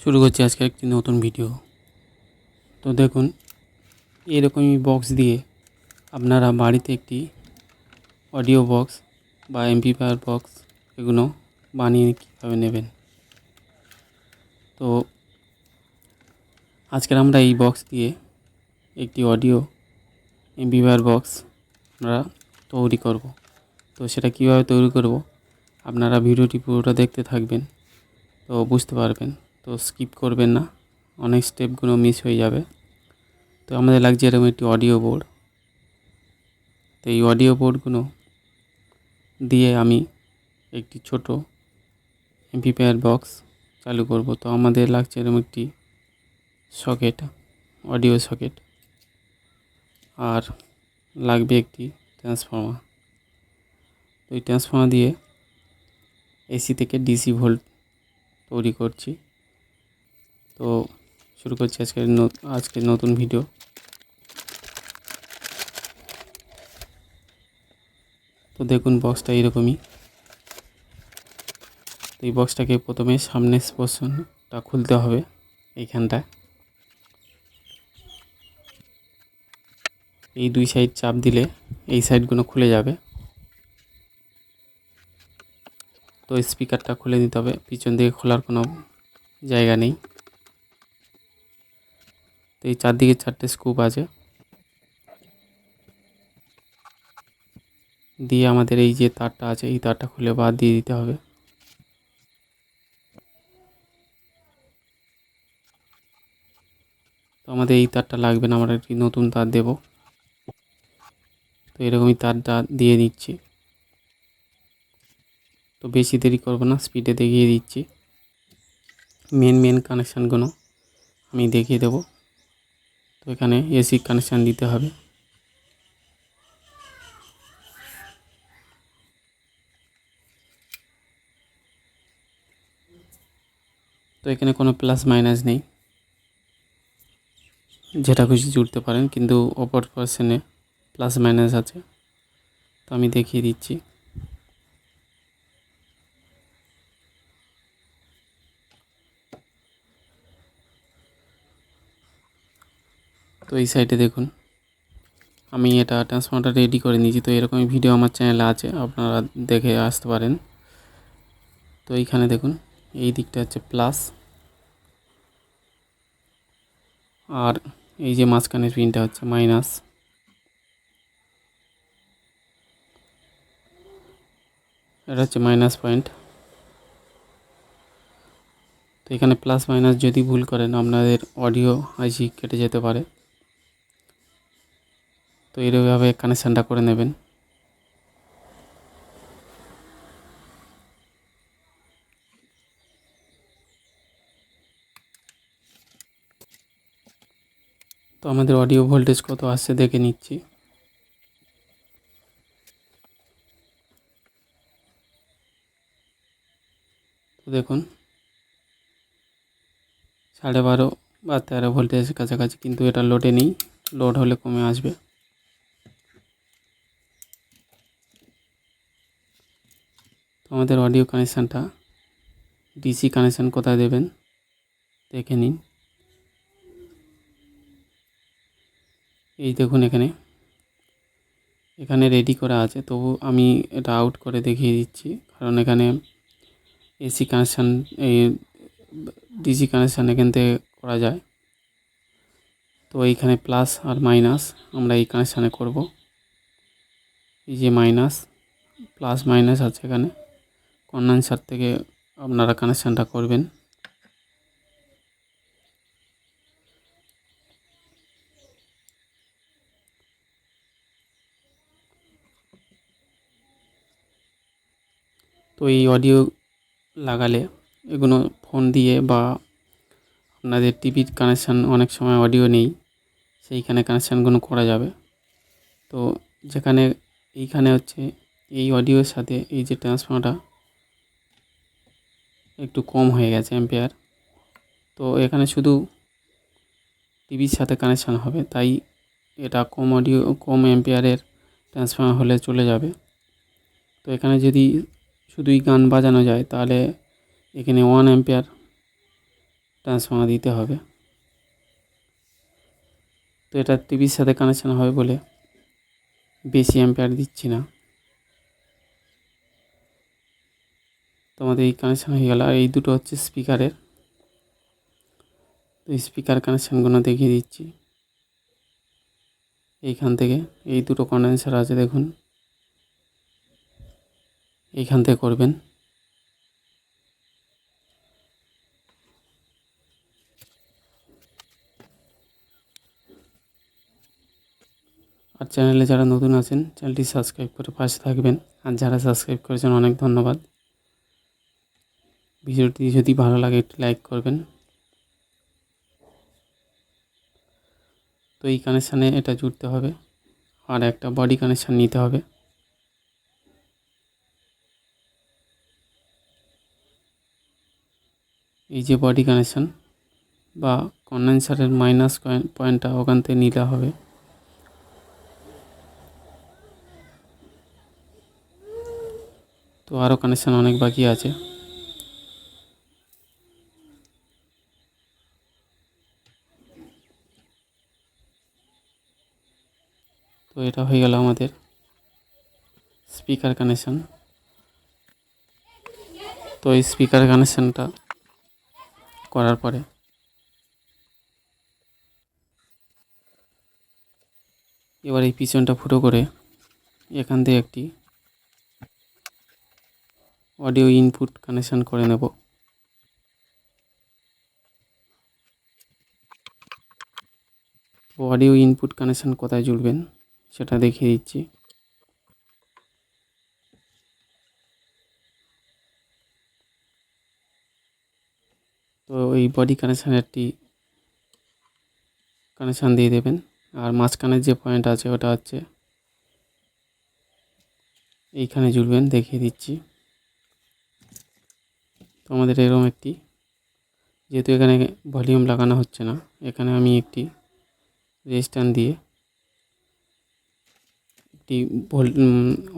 শুরু করছি আজকে একটি নতুন ভিডিও তো দেখুন এরকমই বক্স দিয়ে আপনারা বাড়িতে একটি অডিও বক্স বা এমপি এমপিফায়ার বক্স এগুলো বানিয়ে কীভাবে নেবেন। তো আজকের আমরা এই বক্স দিয়ে একটি অডিও এমপি এমপিফায়ার বক্স আমরা তৈরি করব। তো সেটা কীভাবে তৈরি করব, আপনারা ভিডিওটি পুরোটা দেখতে থাকবেন, তো বুঝতে পারবেন। তো স্কিপ করবেন না। অনেক স্টেপগুলো মিস হয়ে যাবে। তো আমাদের লাগছে এরকম একটি অডিও বোর্ড তো এই অডিও বোর্ডগুলো দিয়ে আমি একটি ছোট এমপিপিআর বক্স চালু করব। তো আমাদের লাগছে এরকম একটি সকেট অডিও সকেট আর লাগবে একটি ট্রান্সফর্মার তো এই ট্রান্সফর্মার দিয়ে এসি থেকে ডিসি ভোল্ট তৈরি করছি। তো শুরু করছি আজকের আজকের নতুন ভিডিও তো দেখুন বক্সটা এরকমই। তো এই বক্সটাকে প্রথমে সামনের পোর্শনটা খুলতে হবে এইখানটায় এই দুই সাইড চাপ দিলে এই সাইডগুলো খুলে যাবে। তো স্পিকারটা খুলে দিতে হবে, পিছন দিকে খোলার কোনো জায়গা নেই। তো এই চারদিকে চারটে স্কুপ আছে। দিয়ে আমাদের এই যে তারটা আছে, এই তারটা খুলে বাদ দিয়ে দিতে হবে। তো আমাদের এই তারটা লাগবে না, আমরা একটি নতুন তার দেব। তো এরকমই তারটা দিয়ে দিচ্ছি। তো বেশি দেরি করব না স্পিডে দেখিয়ে দিচ্ছি। মেন মেন কানেকশানগুলো আমি দেখিয়ে দেব। তো এখানে এসি কানেকশান দিতে হবে। তো এখানে কোনো প্লাস মাইনাস নেই। যেটা খুশি জুড়তে পারেন, কিন্তু অপর পার্সনে প্লাস মাইনাস আছে। তো আমি দেখিয়ে দিচ্ছি। তো এই সাইডে দেখুন। আমি এটা ট্রান্সফর্মারটা রেডি করে নিয়েছি। তো এরকমই ভিডিও আমার চ্যানেলে আছে, আপনারা দেখে আসতে পারেন। তো এইখানে দেখুন, এই দিকটা হচ্ছে প্লাস আর এই যে মাঝখানের পিনটা হচ্ছে মাইনাস এটা হচ্ছে মাইনাস পয়েন্ট তো এখানে প্লাস মাইনাস যদি ভুল করেন, আপনাদের অডিও আইসি কেটে যেতে পারে। তো এরভাবে কানেকশানটা করে নেবেন। তো আমাদের অডিও ভোল্টেজ কত আসছে দেখে নিচ্ছি। তো দেখুন, সাড়ে বারো বা তেরো ভোল্টেজের কাছাকাছি, কিন্তু এটা লোডে নেই। লোড হলে কমে আসবে। আমাদের অডিও কানেকশানটা ডিসি কানেকশান কোথায় দেবেন? দেখে নিন। এই দেখুন এখানে। এখানে রেডি করা আছে। তবু আমি এটা আউট করে দেখিয়ে দিচ্ছি। কারণ এখানে এসি কানেকশান এই ডিসি কানেকশান এখান থেকে করা যায়। তো এইখানে প্লাস আর মাইনাস আমরা এই কানেকশানে করব। এই যে মাইনাস প্লাস মাইনাস আছে এখানে। কন্ডেন্সার থেকে আপনারা কানেকশানটা করবেন। তো এই অডিও লাগালে এগুলো ফোন দিয়ে বা আপনাদের টিভির কানেকশান অনেক সময় অডিও নেই, সেইখানে কানেকশানগুলো করা যাবে। তো যেখানে, এইখানে হচ্ছে এই অডিওর সাথে এই যে ট্রান্সফর্মারটা একটু কম হয়ে গেছে অ্যাম্পেয়ার তো এখানে শুধু টিভির সাথে কানেকশান হবে, তাই এটা কম অডিও কম অ্যাম্পেয়ারের ট্রান্সফর্মার হলে চলে যাবে। তো এখানে যদি শুধুই গান বাজানো যায়, তাহলে এখানে ওয়ান অ্যাম্পেয়ার ট্রান্সফর্মার দিতে হবে। তো এটা টিভির সাথে কানেকশান হবে বলে বেশি অ্যাম্পেয়ার দিচ্ছি না। তোমাদের এই কানেকশান হয়ে গেল। আর এই দুটো হচ্ছে স্পিকারের তো স্পিকার কানেকশানগুলো দেখিয়ে দিচ্ছি। এইখান থেকে এই দুটো কন্ডেন্সার আছে, দেখুন। এইখান থেকে করবেন। আর চ্যানেলে যারা নতুন আছেন চ্যানেলটি সাবস্ক্রাইব করে পাশে থাকবেন। আর যারা সাবস্ক্রাইব করেছেন, অনেক ধন্যবাদ। ভিডিওটি যদি ভালো লাগে, একটু লাইক করবেন। তো এই কানেকশানে এটা জুড়তে হবে, আর একটা বডি কানেকশান নিতে হবে। এই যে বডি কানেকশান বা কন্ডেন্সারের মাইনাস পয়েন্টটা ওখান থেকে নিতে হবে। তো আরও কানেকশান অনেক বাকি আছে। তো এটা হয়ে গেল আমাদের স্পিকার কানেকশান তো এই স্পিকার কানেকশানটা করার পরে এবার এই পিছনটা ফুটো করে এখান থেকে একটি অডিও ইনপুট কানেকশান করে নেব। অডিও ইনপুট কানেকশান কোথায় জুড়বেন? সেটা দেখিয়ে দিচ্ছি। তো এই বডি কানেকশান একটি কানেকশান দিয়ে দেবেন। আর মাঝখানের যে পয়েন্ট আছে ওটা হচ্ছে এইখানে জুড়বেন, দেখিয়ে দিচ্ছি। তো আমাদের এরকম একটি, যেহেতু এখানে ভলিউম লাগানো হচ্ছে না, এখানে আমি একটি রেজিস্ট্যান্ড দিয়ে একটি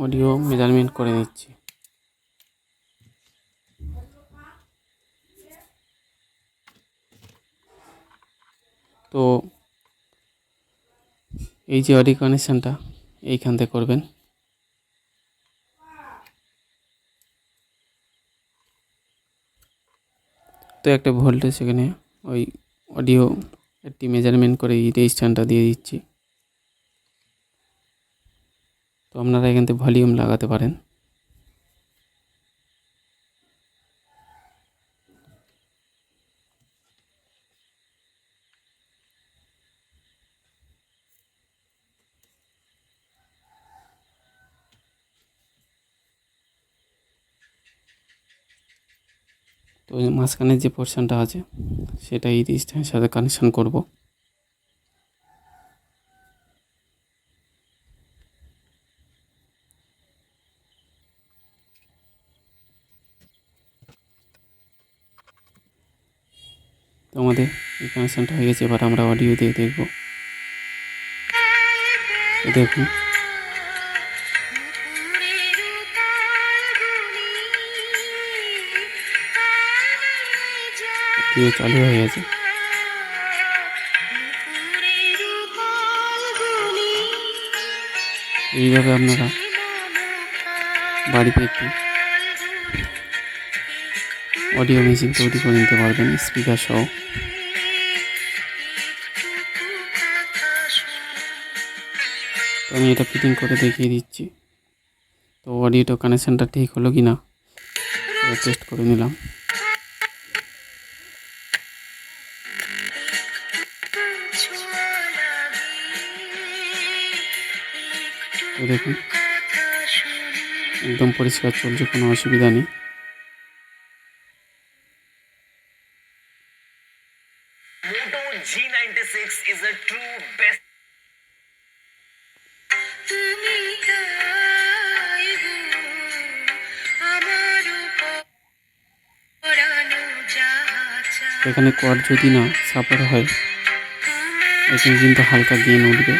অডিও মেজারমেন্ট করে নিচ্ছি তো এই যে অডিও কানেকশানটা এইখান থেকে করবেন। তো একটা ভোল্টেজ এখানে ওই অডিও একটি মেজারমেন্ট করে এই রেজিস্ট্যান্ডটা দিয়ে দিচ্ছি। তো আপনারা এখান থেকে ভলিউম লাগাতে পারেন। তো ওই মাঝখানের যে পোর্শনটা আছে, সেটা এই রেজিস্ট্যান্ডের সাথে কানেকশন করব। তো আমাদের এই হয়ে গেছে, এবার আমরা অডিও দিয়ে দেখব। দেখুন। চালু হয়ে গেছে। এইভাবে আপনারা বাড়িতে একটি অডিও মেশিন তৈরি করে নিতে পারবেন, স্পিকার সহ। তো আমি এটা ফিটিং করে দেখিয়ে দিচ্ছি। তো অডিওটা কানেকশানটা ঠিক হলো কি না টেস্ট করে নিলাম। দেখুন, একদম পরিষ্কার চলছে, কোনো অসুবিধা নেই। এখানে কর যদি না সাপোর্ট হয়, এখানে কিন্তু হালকা গেন উঠবে।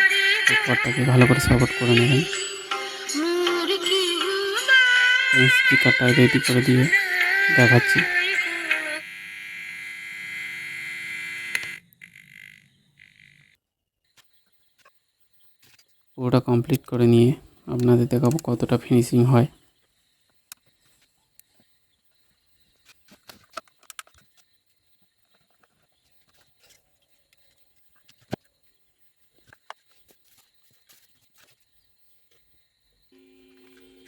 কটটাকে ভালো করে সাপোর্ট করে নেবেন। স্পিকারটা রেডি করে দিয়ে দেখাচ্ছি। পুরোটা কমপ্লিট করে নিয়ে আপনাদের দেখাবো কতটা ফিনিশিং হয়।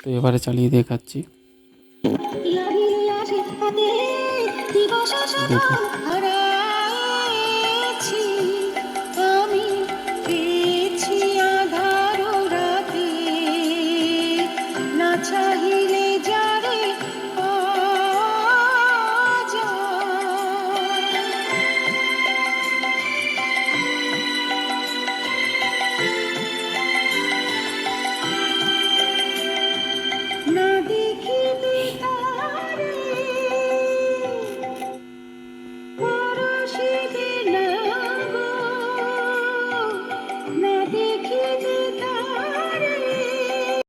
তো এবারে চালিয়ে দেখাচ্ছি। দেখুন।